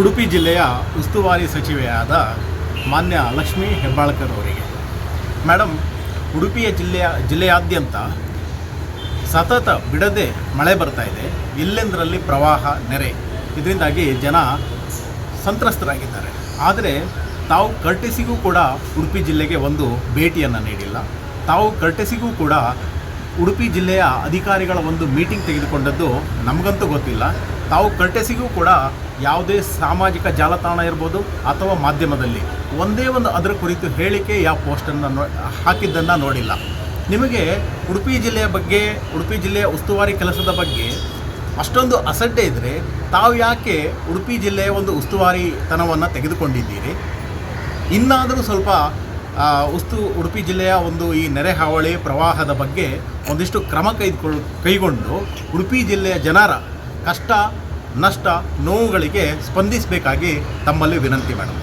ಉಡುಪಿ ಜಿಲ್ಲೆಯ ಉಸ್ತುವಾರಿ ಸಚಿವೆಯಾದ ಮಾನ್ಯ ಲಕ್ಷ್ಮೀ ಹೆಬ್ಬಾಳ್ಕರ್ ಅವರಿಗೆ. ಮೇಡಮ್ ಉಡುಪಿಯ ಜಿಲ್ಲೆಯ, ಜಿಲ್ಲೆಯಾದ್ಯಂತ ಸತತ ಬಿಡದೆ ಮಳೆ ಬರ್ತಾ ಇದೆ. ಎಲ್ಲೆಂದರಲ್ಲಿ ಪ್ರವಾಹ ನೆರೆ. ಇದರಿಂದಾಗಿ ಜನ ಸಂತ್ರಸ್ತರಾಗಿದ್ದಾರೆ. ಆದರೆ ತಾವು ಕರ್ಟಿಸಿಗೂ ಕೂಡ ಉಡುಪಿ ಜಿಲ್ಲೆಗೆ ಒಂದು ಭೇಟಿಯನ್ನು ನೀಡಿಲ್ಲ. ತಾವು ಕರ್ಟಿಸಿಗೂ ಕೂಡ ಉಡುಪಿ ಜಿಲ್ಲೆಯ ಅಧಿಕಾರಿಗಳ ಒಂದು ಮೀಟಿಂಗ್ ತೆಗೆದುಕೊಂಡದ್ದು ನಮಗಂತೂ ಗೊತ್ತಿಲ್ಲ. ತಾವು ಕರ್ಟೆಸಿಗೂ ಕೂಡ ಯಾವುದೇ ಸಾಮಾಜಿಕ ಜಾಲತಾಣ ಇರ್ಬೋದು ಅಥವಾ ಮಾಧ್ಯಮದಲ್ಲಿ ಒಂದೇ ಒಂದು ಅದರ ಕುರಿತು ಹೇಳಿಕೆ ಯಾವ ಪೋಸ್ಟನ್ನು ನೋ, ಹಾಕಿದ್ದನ್ನು ನೋಡಿಲ್ಲ. ನಿಮಗೆ ಉಡುಪಿ ಜಿಲ್ಲೆಯ ಬಗ್ಗೆ, ಉಡುಪಿ ಜಿಲ್ಲೆಯ ಉಸ್ತುವಾರಿ ಕೆಲಸದ ಬಗ್ಗೆ ಅಷ್ಟೊಂದು ಅಸಡ್ಡೆ ಇದ್ದರೆ ತಾವು ಯಾಕೆ ಉಡುಪಿ ಜಿಲ್ಲೆಯ ಒಂದು ಉಸ್ತುವಾರಿತನವನ್ನು ತೆಗೆದುಕೊಂಡಿದ್ದೀರಿ? ಇನ್ನಾದರೂ ಸ್ವಲ್ಪ ಉಸ್ತು, ಉಡುಪಿ ಜಿಲ್ಲೆಯ ಒಂದು ಈ ನೆರೆ ಹಾವಳಿ ಪ್ರವಾಹದ ಬಗ್ಗೆ ಒಂದಿಷ್ಟು ಕ್ರಮ ಕೈಗೊಳ್ ಕೈಗೊಂಡು ಉಡುಪಿ ಜಿಲ್ಲೆಯ ಜನರ ಕಷ್ಟ, ನಷ್ಟ, ನೋವುಗಳಿಗೆ ಸ್ಪಂದಿಸಬೇಕಾಗಿ ತಮ್ಮಲ್ಲಿ ವಿನಂತಿ ಮೇಡಮ್